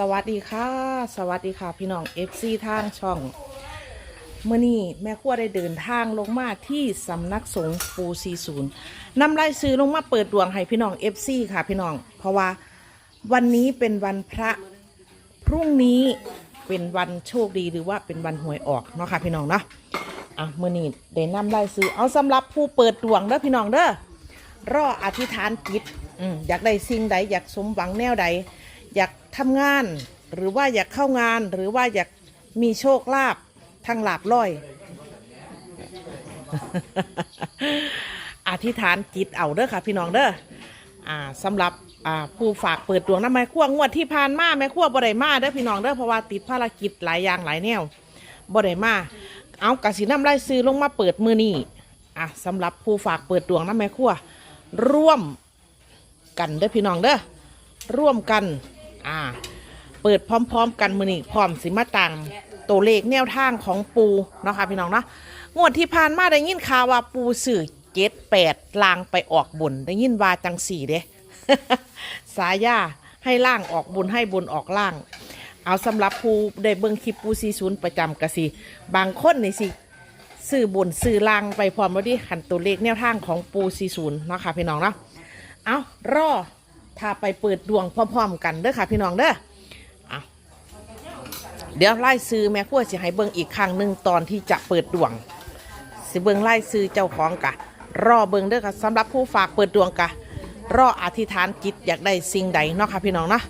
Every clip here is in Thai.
สวัสดีค่ะ สวัสดีค่ะ พี่น้อง FC ทางช่องเมื่อนี้แม่ขั้วได้เดินทางลงมาที่สำนักสงฆ์ปูซีศูนย์นำรายซื้อลงมาเปิดดวงให้พี่น้อง FC ค่ะพี่น้อง เพราะว่าวันนี้เป็นวันพระพรุ่งนี้เป็นวันโชคดีหรือว่าเป็นวันหวยออกเนาะค่ะพี่น้องเนาะอะมื่อนี้ได้นำรายซื้อเอาสำหรับผู้เปิดดวงเด้อพี่น้องเด้อรออธิษฐานจิตอืมอยากได้สิ่งใดอยากสมหวังแนวใด อยากทำงาน หรือว่าอยากเข้างาน หรือว่าอยากมีโชคลาภทางหลาบร้อย อธิษฐานจิตเอาเด้อค่ะ พี่น้องเด้ออ่าสำหรับอ่าผู้ฝากเปิดดวงน้ำแม่ขั้วงวดที่ผ่านมาแม่ขั้วบ่ได้มาเด้อพี่น้องเด้อเพราะว่าติดภารกิจหลายอย่างหลายแนวบ่ได้มาเอากระสีน้ำไล่ซื้อลงมาเปิดมือนี้อะสำหรับผู้ฝากเปิดดวงน้ำแม่ขั้วร่วมกันเด้อพี่น้องเด้อร่วมกัน อ่า เปิดพร้อม ๆ กันมือนี้พร้อมสิมาตังตัวเลขแนวทางของปูเนาะค่ะพี่น้องเนาะงวดที่ผ่านมาได้ยินข่าวว่าปูสื่อเจ็ดแปดลางไปออกบุญได้ยินว่าจังสี่เด้สายาให้ล่างออกบุญให้บุญออกล่าง เอาสำหรับผู้ได้เบิ่งคลิปปูซีศูนย์ประจำกะสิบางคนนี่สิซื้อบุญซื้อล่างไปพร้อมแล้วดิขันตัวเลขแนวทางของปูซีศูนย์เนาะค่ะพี่น้องเนาะเอารอ ถ้าไปเปิดดวงพร้อมๆกันเด้อค่ะพี่น้องเด้อเอาเดี๋ยวไล่ซื้อแม่ขั้วสิให้เบิ่งอีกครั้งหนึ่งตอนที่จะเปิดดวง สิเบิ่งไล่ซื้อเจ้าของกะ รอเบิ่งเด้อค่ะสำหรับผู้ฝากเปิดดวงกะ รออธิษฐานจิตอยากได้สิ่งใดเนาะค่ะพี่น้องเนาะ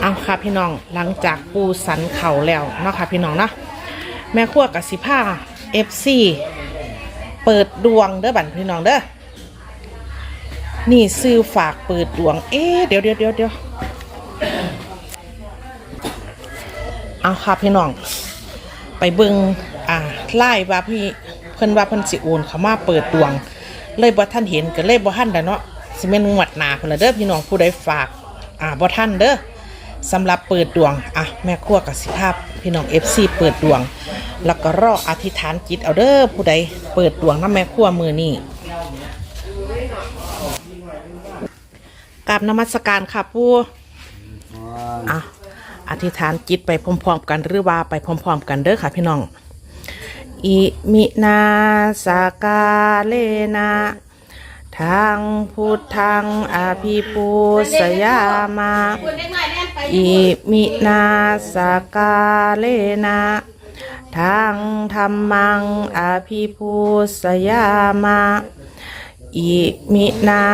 เอาค่ะพี่น้องหลังจากปูสันเข่าแล้วเนาะค่ะพี่น้องเนาะแม่ขั้วกับสิผ้าเอฟซีเปิดดวงเด้อบันพี่น้องเด้อ นี่ซื้อฝากเปิดดวง เอ๊เดี๋ยวเดี๋ยวเดี๋ยวเดี๋ยวเอาค่ะพี่น้อง ไปเบิงอ่าไล่ว่าพี่เพิ่นว่าเพิ่นสิโอนเขามาเปิดดวง เลยบ่ท่านเห็นก็เลยบ่ท่านแล้วเนาะสิแม่นงวดหนาพุ่นละเด้อพี่น้องผู้ใดฝาก อ่าบ่ท่านเด้อสำหรับเปิดดวง อะ แม่ครัวกับสิภาพ พี่น้อง FC เปิดดวง แล้วก็รออธิษฐานจิตเอาเด้อผู้ใดเปิดดวงน้ำแม่ครัวมือนี้ ราบนมัสการค่ะปู่อะอธิษฐานจิตไปพร้อมๆกันหรือว่าไปพร้อมๆกันเด้อค่ะพี่น้อง อิมินาสากาเลนะทางพุทธังอภิปูสยามาอิมินาสากาเลนะทางธรรมังอภิปูสยามา อิมินา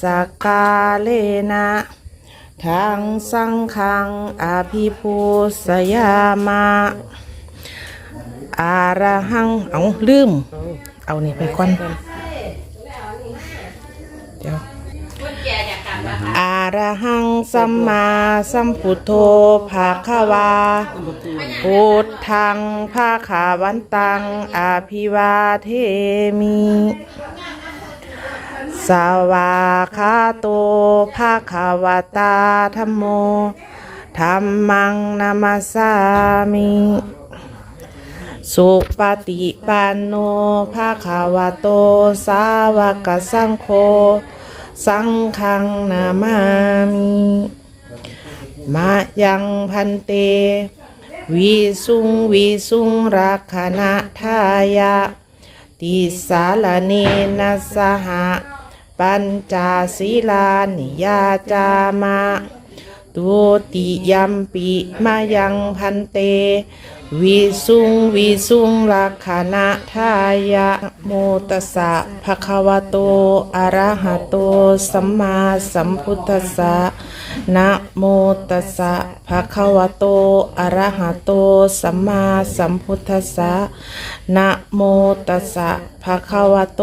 สกาเลนะทางสังฆังอภิปูสยามาอาระหัง เอาลืม เอานี่ไปก่อนเดี๋ยวอาระหังสัมมาสัมพุทโธภาควา พุทธังภาขาวันตังอาภิวาเทมิ สวาคาโตภาคาวตาธรรมโมธรรมังนามาสามิสุปฏิปันโนภาคาวโต สาวกสังโฆ สังฆังนามามิมายังพันเต วิสุงวิสุงรักขณะทายะ ติสาลเนนะสหะ ปัญจศีลานิยาจามาตุติยัมปิมายังพันเต วิสุงวิสุงรักขณะทายะโมตสสะภะคะวะโตอะระหะโตสัมมาสัมพุทธัสสะนะโมตัสสะภะคะวะโตอะระหะโตสัมมาสัมพุทธัสสะนะโมตัสสะ ภะคะวะโต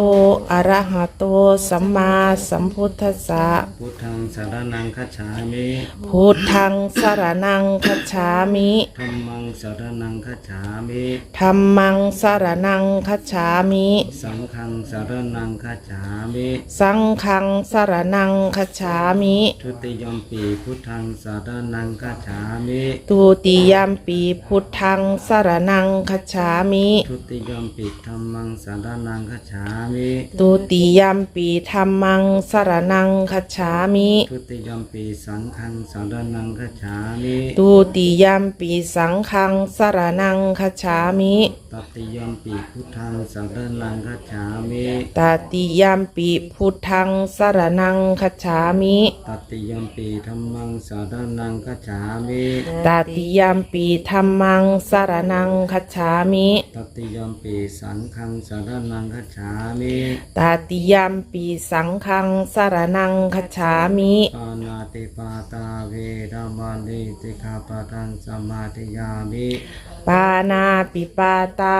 อะระหะโต สัมมาสัมพุทธัสสะ พุทธังสารนังคัจฉามิพุทธังสรณังคัจฉามิธัมมังสารนังคัจฉามิธัมมังสรณังคัจฉามิ สังฆังสารนังคัจฉามิสังฆังสรณังคัจฉามิ ทุติยมปีพุทธังสารนังคัจฉามิทุติยมปีพุทธังสรนังคัจฉามิ ทุติยมปิธัมมังสารนังคัจฉามิทุติยมปีธรรมังสรนังคัจฉามิทุติยมปีสังฆังสารนังคัจฉามิทุติยมปีสังฆังสรนังคัจฉามิตติยมปีพุทธังสารนังคัจฉามิตติยมปีพุทธังสรนังคัจฉามิตติยมปีธัมมังสารนังคัจฉามิตติยมปีธรรมังสรนังคัจฉามิตติยมปีสังฆังสารนังคัจฉามิตติยมปีสังฆังสรนังคัจฉามิปานาติปาตาเวรมณีติคาปะทังสมาธิยามิปานาปิปาตา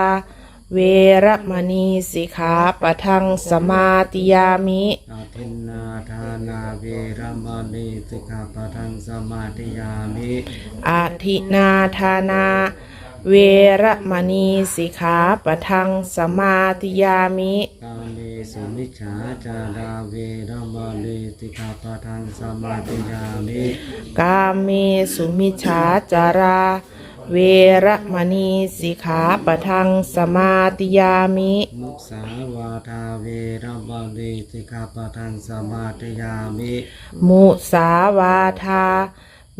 เวรมณีสิกขาปะทังสมาติยามิ อาทินนาทานาเวรมณีติคาปะทังสมาธิยามิ อาทินาทานา เวรมณีสิกขาปะทังสมาติยามิ กาเมสุมิจฉาจารา เวรมณีติคาปะทังสมาธิยามิกาเมสุมิชฌาจาราเวรมณีสิกขาปะทังสมาติยามิ มุสาวาทาเวรมณีติคาปะทังสมาธิยามิ มุสาวาทา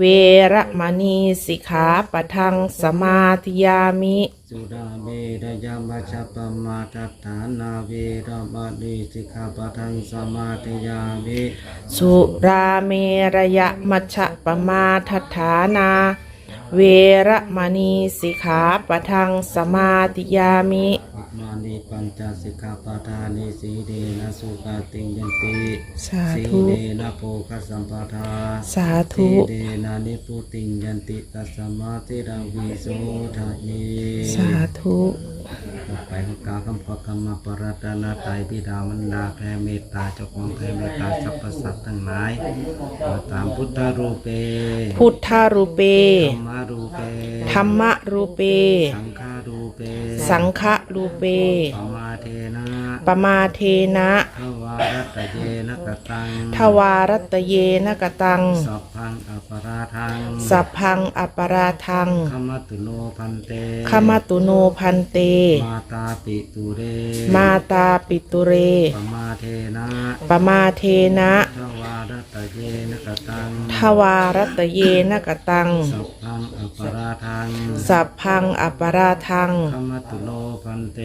เวรมณีสิกขาปะทังสมาธิยามิ สุราเมรยามัชฌปปมาทัฏฐานาเวรมณีติคาปะทังสมาธิยามิสุราเมรยมัชฌะปมาทัฏฐานาเวรมณีสิกขาปะทังสมาธิยามิปัต มานิปัญจสิกขาปทานิสีเดนะสุขติงยันติสาสีธุ เดนะโภคสัมปทาสาสีธุ เดนะนิพุติงยันติตัสสมาติราวิโสทะเย สาธุ ต่อไปขอกล่าวคำขอคำมาปรัตนาไตรบิดามารดาแผ่เมตตาเจ้าของแผ่เมตตาสรรพสัตว์ทั้งหลายขอตามพุทธรูปเปพุทธารูเป ธรรมารูปเป ธรรมรูเป สังฆารูป เปสังฆรูเป ปมาเทนะปมาเทนะ ทวารัตเยนะกตังทวารัตเยนกตัง สัพพังอปราทังสัพพังอัปราทังขมตุโนพันเตขมาตุโนพันเต มาตาปิตุเรมาตาปิตุเรปมาเทนะปมาเทนะ ทวารั ตเยนะกตังทวารัตเยนกตัง สัพพังอปราทังสัพพังอัปราทังขมตุโนพันเต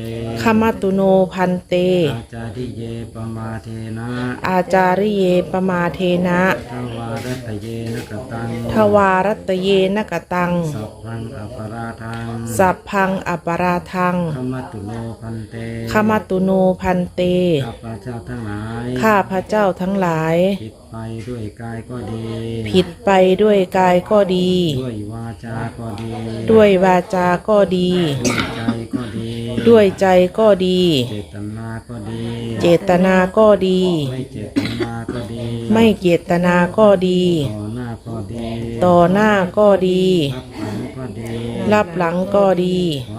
ขมาตุโนพันเต อาจาริเยปมาเทนะอาจาริเยปมาเทนะ ทวารัตเยนะกตังทวารัตเยนกตัง สัพพังอปราทังสัพพังอัปราทังขมตุโนพันเตขมาตุโนพันเต ข้าพเจ้าทั้งหลายข้าพระเจ้าทั้งหลายผิดไปด้วยกายก็ดี ผิดไปด้วยกายก็ดี ด้วยวาจาก็ดี ด้วยวาจาก็ดี ด้วยใจก็ดี ด้วยใจก็ดี เจตนาก็ดี เจตนาก็ดี ไม่เจตนาก็ดี ไม่เจตนาก็ดี ต่อหน้าก็ดี ต่อหน้าก็ดี รับหลังก็ดี รับหลังก็ดี ขออโห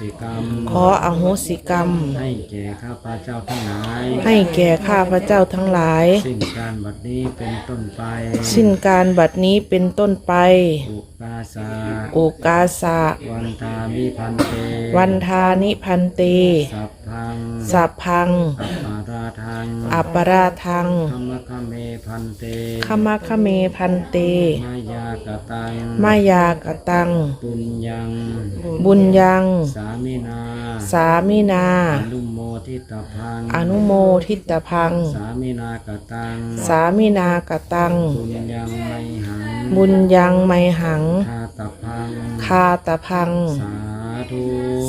สิกรรม ขออโหสิกรรม ให้แก่ข้าพเจ้าทั้งหลายให้แก่ข้าพระเจ้าทั้งหลาย สิ้นการบัดนี้เป็นต้นไปสิ้นการบัดนี้เป็นต้นไป อุปาสาโอกาสะ วันตามิพันเตวันทานิพันเต สัพพังสัพพัง อัปปาราทังอัปปราทังธรรมคเมพันเตขมัคคเมพันเต มายากตังมายากตัง ปุญญัง บุญยัง สามินา สามินา อนุโมทิตพัง อนุโมทิตพัง สามินากตัง สามินากตัง ปุญญังไมหัง บุญยังไมหังทาตพังคาตพัง สาธุ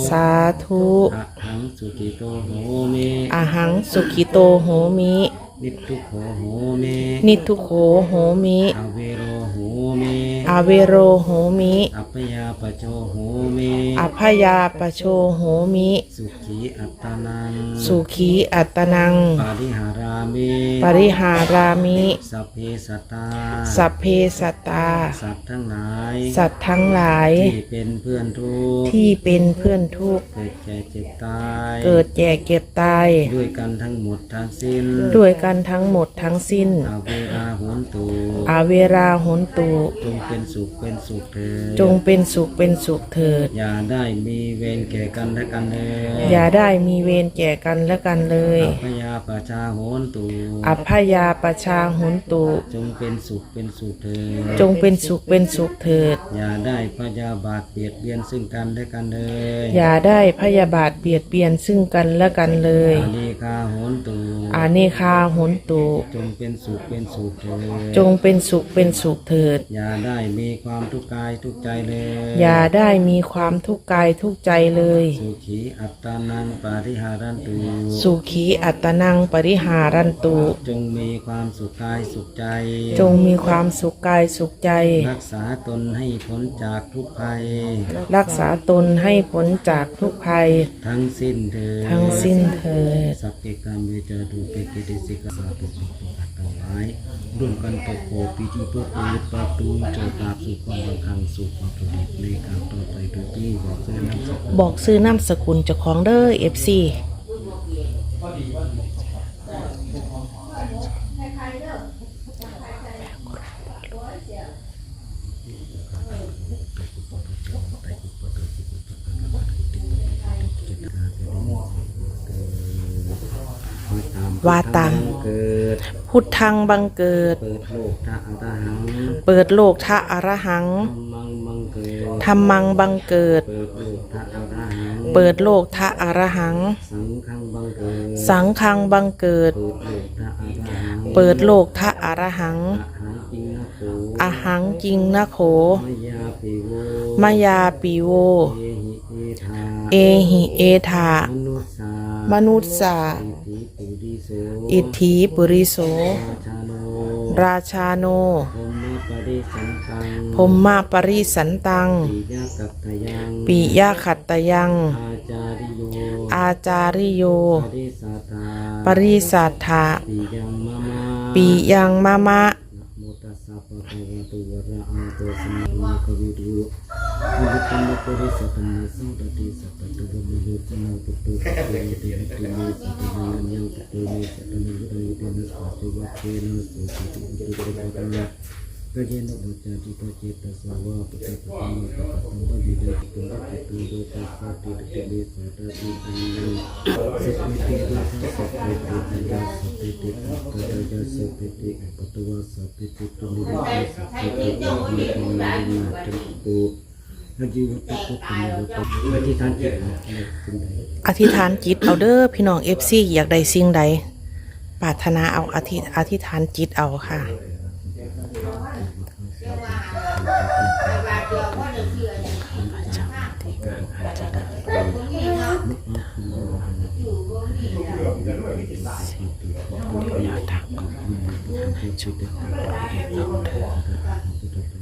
สาธุอะหังสุกิโตโหมิอาหังสุขิโตโหมิ นิพทุโขโหมินิทุโขโหมิ อเวโรโหมิ อาเวโรโหมิ อัปปยาปโจโหมิอัพยาปโชโหมิ สุขีอัตตานังสุขีอัตตนัง ปาริหารามิปริหารามิ สัพเพสัตตาสัพเพสตตา สัตว์ทั้งหลายสัตว์ทั้งหลาย ที่เป็นเพื่อนทุกข์ที่เป็นเพื่อนทุกข์ เกิดแก่เจ็บตายเกิดแก่เก็บตาย ด้วยกันทั้งหมดทั้งสิ้นด้วยกันทั้งหมดทั้งสิ้น อาเวราหุนตุอาเวราหนตุ จงเป็นสุขเป็นสุขเถิดจงเป็นสุขเป็นสุขเถิด อย่าได้มีเวรแก่กันและกันเลยอย่าได้มีเวรแก่กันและกันเลย อัพยาปชาโหนตุอัพยาประชาหนตุ จงเป็นสุขเป็นสุขเถิดจงเป็นสุขเป็นสุขเถิด อย่าได้พยาบาทเบียดเบียนซึ่งกันและกันเลยอย่าได้พยาบาทเบียดเบียนซึ่งกันและกันเลย อาลีคาโหนตุอาเนคาหนตุ จงเป็นสุขเป็นสุขเถิดจงเป็นสุขเป็นสุขเถิด อย่าได้มีความทุกข์กายทุกข์ใจเลยอย่าได้มีความทุกข์กายทุกข์ใจเลย สุขีอัตตานังปาริหารันตุสุขีอัตนังปริหารันตุ จงมีความสุขกายสุขใจ จงมีความสุขกายสุขใจ รักษาตนให้พ้นจากทุกภัย รักษาตนให้พ้นจากทุกภัย ทั้งสิ้นเถิดทั้งสิ้นเถิดสัพเพกรรมเวจาดูเปกิติสิกขาปุปุปุอัต ตวายร่วมกันตกโผปีที่เพื่อประโยชน์ปรับปรุงเจอตราบสู่ความบางครั้งสู่ความประดิษฐ์ในการต่อไปโดยที่บอกเส้นน้ำสักบอกซื้อนามสกุลเจ้าของเด้อเอฟซีว่าตามเกิด พุทธังบังเกิด เปิดโลกทะอัตหังเปิดโลกทะอรหังมังมังเกิดธรรมังบังเกิด เปิดโลกทะอัตหังเปิดโลกทะอรหัง สังฆังบังเกิดสังฆังบังเกิด เปิดโลกทะอัตหังเปิดโลกทะอรหังอาหังจริงนะโขอาหังจริงนะโข มยาปิโวมายาปิโว เอหิเอธาเอหิเอธามนุษสามนุษสาอิติปุริโส อิทธิปุริโส ราชาโนราชาโนพมมปริสันตังพมมาปริสันตังปิยากัตตยังปิยะขัตตยัง อาจาริโยอาจาริโยปริสัทธาปริสัทธาปิยังมะมะปิยังมะมะ มิโลจนะปุตตุสัพเพเตหิติเมสัพพะนันยังปุตตุเมสัพพะนันยุตติเตนะสัพพะวัคเทนะสุขิติอุตุปะปะยะกะเจนะบุจจติปะเจตสาวะปะเตปะตัมมะปะปะตัมมะวิเดติตุระติตุโดตัสสะติติเมสัตตะติอันยังสัพพิติตัสสะสัพพิติอันยังสัพพิติอัตตะยะสัพพิติอัปปะตวะสัพพิติตุนิริยะสัพพิติอัมมิอัม มินาจันตุอายุวัตถุพุทธมวัตถุอธิษฐานจิตนะสิ่งใดอธิษฐานจิตเอาเด้อพี่น้องเอฟซีอยากได้สิ่งใดปรารถนาเอาอธิอธิษฐานจิตเอาค่ะสาธุ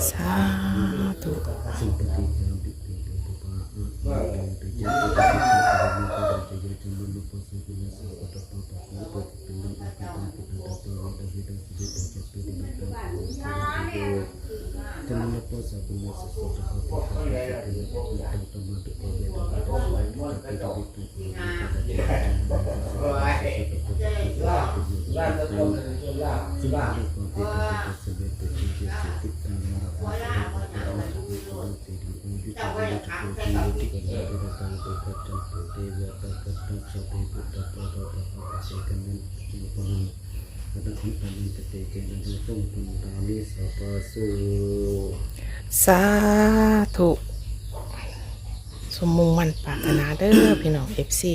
sound. สูสาธุสมมุงมันปรารถนาเด้อพี่น้องเอฟซี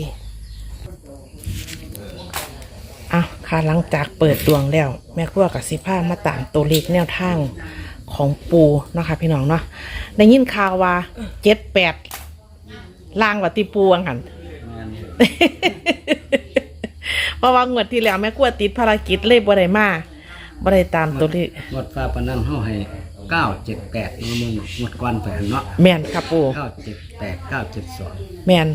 อะค่ะหลังจากเปิดดวงแล้ว แม่ครัวกับสิผ้ามาต่ามตัวเลขแนวทาง ของปูเนาะคะ พี่น้องเนาะได้ยินข่าวว่าเจ็ดแปดล่างกว่าตีปูวังหันแม่นเพราะว่างวดที่แล้วแม่ครัวติดภารกิจเลยบ่ได้มาบ่ได้ตามตัวเลขงดฟ้าปานนั้นเฮาให้เก้าเจ็ดแปดเนาะมึงงดก่อนไปหั่นเนาะแม่นค่ะปูเก้าเจ็ดแปดเก้าเจ็ดสองแม่น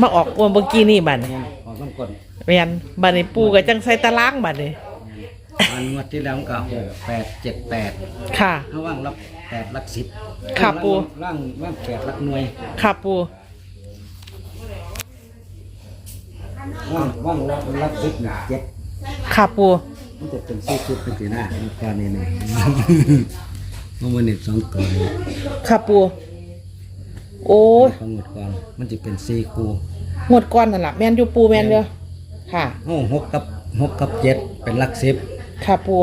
มาออกอวมเมื่อกี้นี่บัดนี้เนี่ยออกน้ำกลนแม่นบัดนี้ปูก็จังใส่ตารางบัดนี้ อันงวดที่แล้วมันก็หกแปดเจ็ดแปดค่ะ เขาว่างรับแปดลักสิบครับปู่ ว่างว่างแปดลักหน่วยค่ะปูว่างว่างรับลักสิบหนึ่งเจ็ดค่ะปูมันจะเป็นสี่ชุดเป็นสีหน้ามันก่อนนี่นี่ เมื่อวันนี้สองตัวนี่ค่ะปูโอ้ยของหมดก่อนมันจะเป็นสี่คู่หมดก่อนนั่นล่ะแม่นอยู่ปูแม่นเด้อค่ะห้องหกกับหกกับเจ็ดเป็นลักสิบ ค่ะปู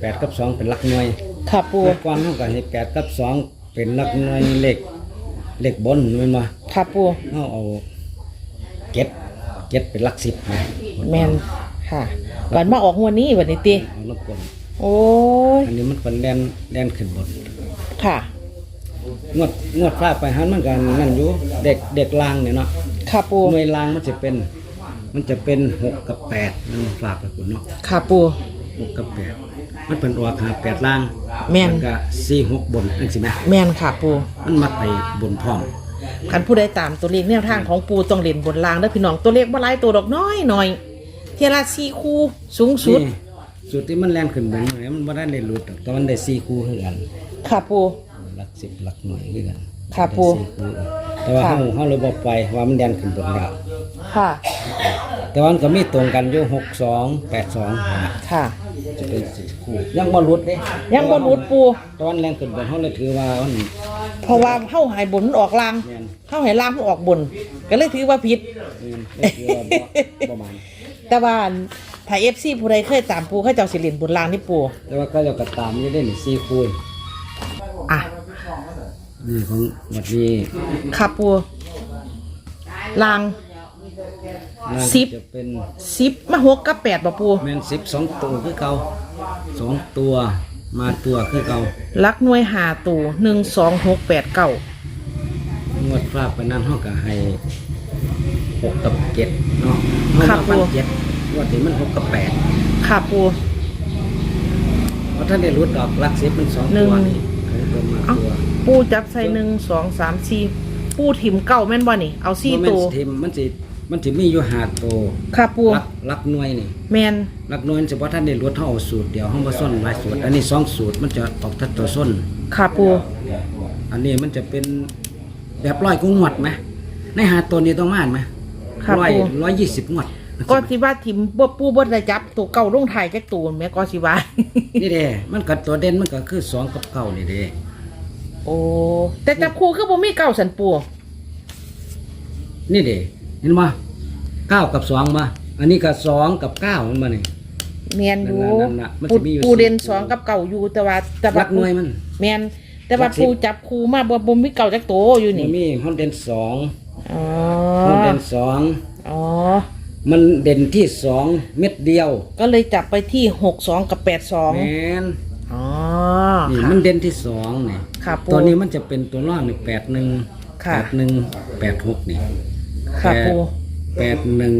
แปดกับสองเป็นลักหน่วยค่ะปูหมดก่อนเขาก็ให้แปดกับสองเป็นลักหน่วยเลขเลขบนแมันมาค่ะปูเขาเอาเจ็ดเจ็ดเป็นลักสิบนะแม่นค่ะบัดมาออกงวดนี้บัดนี้ติเอาลบกลโอ้ยอันนี้มันเป็นแดนแดนขึ้นบน ค่ะ งวดงวดฟ้าไปหันมันกันนั่นอยู่เด็กเด็กลางเนี่ยเนาะค่ะปูหน่วยลางมันจะเป็น มันจะเป็นหกกับแปดนั่นฝากไปคุณเนาะค่ะปู หกกับแปดมันเป็นออกหาแปดล่างแม่นนก็สี่หกบนนั่นสิแม่แม่นค่ะปูมันมักไปบนพร้อมคันผู้ใดตามตัวเลขแนวทางของปูต้องเล่นบนรางเด้อพี่น้องตัวเลขบ่หลายตัวดอกน้อยหน่อยเทียละสี่คู่สูงสุดนี่สุดที่มันแล่นขึ้นบนเนี่ยมันบ่ได้ได้หลุดดอกแต่มันได้สี่คู่คือกันค่ะปู หลักสิบหลักหน่วยคือกันครับได้ปู่สี่คู่แต่ว่าค่ะ เฮาเฮาเลยบ่ไปว่ามันแล่นขึ้นบนแล้ว ค่ะ แต่ว่ามันก็มีตรงกันอยู่หกสองแปดสองค่ะ จะเป็นสี่คู่ ยังบ่หลุดเด้ยังบ่รุดปูตอนแล่นขึ้นบนเฮาเลยถือว่ามันเพราะว่าเฮาให้บนมันออกลางแม่นเฮาให้ลางมันออกบน ก็เลยถือว่าผิด แม่นเลยถือว่าบ่ประมาณแต่ว่าถ้า FC ผู้ใดเคยตามปูเขาเจ้าสิเล่นบนรางนี่ปู แต่ว่าก็จะกระตามนี่ได้นี่สี่คู่อะ นี่ของวัดนี้ ค่ะปูราง น่าสิบ จะเป็น10มาหกกับ8บ่ปู แม่นสิบสองตัวคือเก่าสองตัวมาตัวคือเก่าลักหน่วยหาตูหนึ่งสองหกแปดเก้างวดฟ้าไปนั่นเฮาก็ให้หกกับเจ็ดเนาะเฮามาฟันเจ็ดงวดนี้มันหกกับแปดค่ะปู เพราะท่านได้รู้ดอกลักสิบมันสองหนึ่ตัวงนี่ให้ตัวมาเอ้าตัว ปูจับใส่หนึ่งสองสามสี่ปูถิ่มเก้าแม่นบ่นี่ เอาสี่บ่แม่นตัวสิทิมมันสิ มันสิมีอยู่ห้าตัวค่ะปูลักลักหน่วยนี่แมนลักหน่วยเฉพาะท่านได้รู้เท่าเอาสูตรเดียวเฮาบ่ซ่อนหลายสูตร อันนี้สองสูตรมันจะออกทัดตัวส้น ค่ะปูอันนี้มันจะเป็นแบบร้อยกุ้งหวดไหมในหาตัวนี้ต้องมาไหมค่ะร้อยปูร้อยยี่สิบงวดก็สิว่าถิ่มบ่ปูบ่ได้จับตัวเก่าลงถ่ายจักตัวแม่ก็สิว่า นี่เด้มันก็ตัวเด่นมันก็คือสองกับเก้านี่เด้โอ้แต่จับคู่คือบ่มีเก้าสันปูนี่เด้ เห็นไหมเก้ากับสองมา อันนี้ก็สองกับเก้ามันมานี่แมนอยู่นั่นๆๆๆมันปูจะมีอยู่ปูเด่นสี่ตัวสองกับเก่าอยู่แต่ว่าแต่ว่าลักหน่วยมัน แมนแต่ว่าลักสิบ ปูจับคู่มาบ่บ่มีเก่าจักตัวอยู่มันี่นมีห้องเด่นสองอ๋อห้องเด่นสองอ๋อ มันเด่นที่สองเม็ดเดียวก็เลยจับไปที่หกสองกับแปดสองแมนอ๋อนี่ค่ะมันเด่นที่สองนี่ค่ะปู ตัวนี้มันจะเป็นตัวร่องนี่แปดหนึ่งค่ะ แปดหนึ่งแปดหกนี่ ค่ะปูแปดหนึ่ง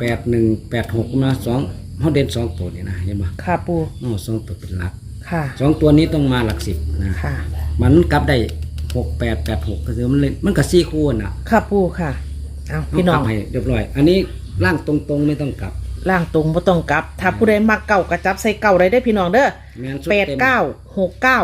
แปดหนึ่งแปดหกมาสองเขาเด่นสองตัวนี่นะเห็นปะค่ะปูอ๋อสองตัวเป็นหลักค่ะสองตัวนี้ต้องมาหลักสิบนะค่ะ มันกลับได้หกแปดแปดหกก็คือมันเลยมันก็สี่คู่น่ะค่ะปูค่ะเอาเอาพี่น้กอลังบให้เรียบร้อย อันนี้ร่างตรงๆไม่ต้องกลับล่างตรงบ่ต้องกลับ ถ้าผู้ใดมักเก่ากระจับใส่เก่าได้ได้อพี่น้องเด้อแม่นชุดแปดเต็มเก้าหกเก้า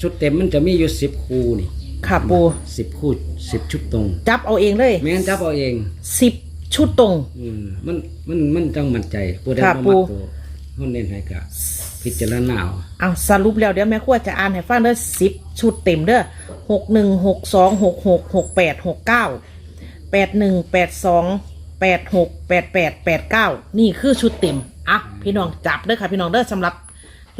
ชุดเต็มมันจะมีอยู่สิบคู่นี่ ค่ะปู สิบคู่สิบชุดตรงจับเอาเองเลยแม่นจับเอาเองสิบชุดตรง อืมมันมันมันต้องมั่นใจผู้ใดค่ะบ่ปู่มักตัวเขาเน้นให้กะพิจารณาเอาเอาสรุปแล้วเดี๋ยวแม่ครัวจะอ่านให้ฟังเด้อสิบชุดเต็มเด้อหกหนึ่งหกสองหกหกหกแปดหกเก้าแปดหนึ่งแปดสองแปดหกแปดแปดแปดเก้านี่คือชุดเต็มอะพี่น้องจับเด้อค่ะพี่น้องเด้อสำหรับ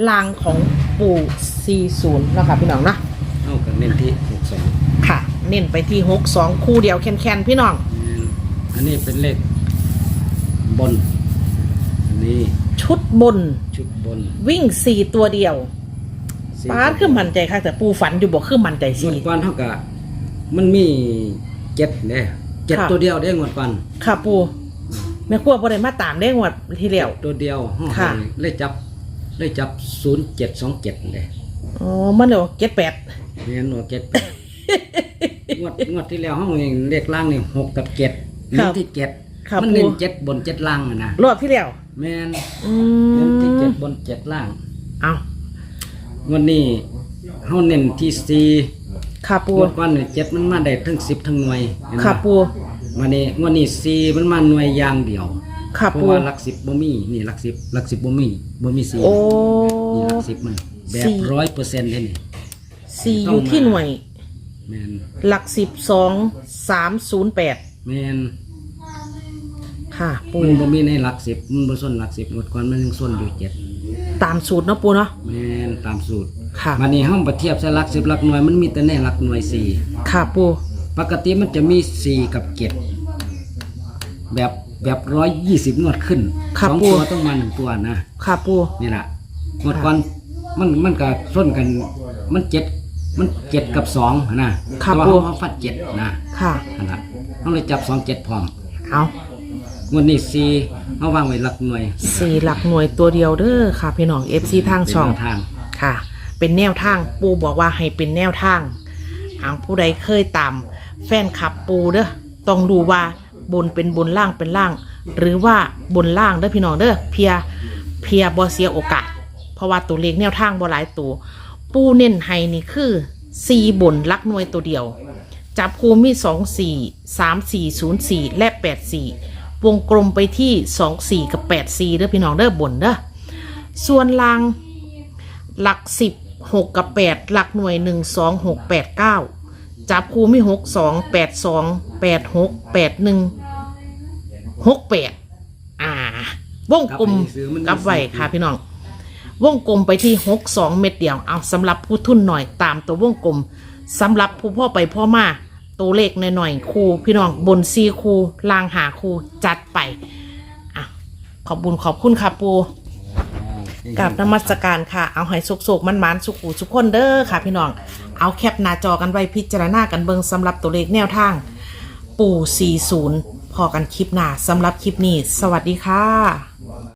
ลางของปู่สี่ศูนย์นาะคะพี่น้องเนาะเอากันเน้นที่หกสองค่ะ เน้นไปที่หกสองคู่เดียวแคนๆพี่น้อง อันนี้เป็นเลขบน อันนี้ชุดบนชุดบนวิ่งสี่ตัวเดียวสี่ป้าดคือมั่นใจค่ะแต่ปูฝันอยู่บอกคือมั่นใจงวสี่ดก่อนเท่ากับมันมีเจ็ดเด้เจ็ดค่ะ ตัวเดียวได้งวดก่อนค่ะปูแม่ครัวบ่ได้มาตามได้งวดที่แล้ว ตัวเดียวห้องค่ะ เลยจับเลยจับศูนย์เจ็ดสองเจ็ดเลยอ๋อมันเดี๋ยวเจ็ดแปดเนี่ยหนวดเจ็ดแปด งวดงวดที่แล้วห้องเองเลขล่างนี่หกกับเจ็ดครัเน้บนที่เจ็ดครับมันเน้นปู่เจ็ดบนเจ็ดล่างอะนะรอบที่แล้วแมนอืเน้นที่เจ็มดบนเจ็ดล่างเอางวดนี้ห้องเน้นที่สี่ค่ะปูงวดก่อนเนี่ยเจ็ดมันมาได้ทั้งสิบทั้งหน่วยเห็นไหมค่ะปูมานี่งวดนี้สี่มันมาหน่วยอย่างเดียวค่ะเพราะปูว่าหลักสิบบ่มีนี่หลักสิบหลักสิบบ่มีบ่มีสี่โอ้ นี่หลักสิบมันแบสี่บร้อยเปอร์เซ็นต์เลยนี่ สี่อยู่ที่หน่วย แมนหลักสิบสองสามศูนย์แปดแมนค่ะ ปูมันบ่มีในหลักสิบมันบ่ส่วนหลักสิบงวดก่อนมันยังส่วนอยู่เจ็ดตามสูตรเนาะปูเนาะแมนตามสูตรค่ะมานี่ห้องประเทียบใส่หลักสิบหลักหน่วยมันมีแต่ในหลักหน่วยสี่ค่ะปูปกติมันจะมีสี่กับเจ็ดแบบแบบร้อยยี่สิบงวดขึ้นสองตัวต้องมาหนึ่งตัวนะ ค่ะปู นี่แหละงวดก่อนมันมันก็ส้นกัน มันเจ็ด มันเจ็ดกับสองนะแต่ว่าเขามาฟัดเจ็ดนะค่ะ นั่นแหละเขาเลยจับสองเจ็ดพร้อมเอางวดนี้สี่เขาวางไว้หลักหน่วยสี่หลักหน่วยตัวเดียวเด้อค่ะ พี่น้องเอฟซีทางเป็นช่องแนวทางค่ะ เป็นแนวทางปูบอกว่าให้เป็นแนวทางเอาผู้ใดเคยตามแฟนคลับปูเด้อต้องดูว่าบนเป็นบนล่างเป็นล่าง หรือว่าบนล่างเด้อพี่น้องเด้อเพียเพียบอเสียโอกาส เพราะว่าตัวเลขแนวทางบ่หลายตัว ปูเน้นให้นี่คือสีบนลักหน่วยตัวเดียว จับคูมีสองสี่สามสี่ศูนย์สี่และแปดสี่วงกลมไปที่สองสี่กับแปดสี่เด้อพี่น้องเด้อบนเด้อส่วนล่างหลักสิบหกกับแปดหลักหน่วยหนึ่งสองหกแปดเก้าจับคูมีหกสองแปดสองแปดหกแปดหนึ่งหกแปดอ่าวงกลมกับไว้ค่ะพี่น้อง วงกลมไปที่หกสองเม็ดเดียว เอาสำหรับผู้ทุนหน่อยตามตัววงกลมสำหรับผู้พ่อไปพ่อมาตัวเลขหน่อยๆคูพี่น้องบนซีคูลางหาคูจัดไปอะขอบบุญขอบคุณค่ะปูกับนมัสการค่ะ เอาให้สุกๆมันๆสุขุสุกคนเด้อค่ะ พี่น้อง เอาแคปหน้าจอกันไว้พิจารณากันเบิงสำหรับตัวเลขแนวทาง ปู่40พอกันคลิปหน้าสำหรับคลิปนี้ สวัสดีค่ะ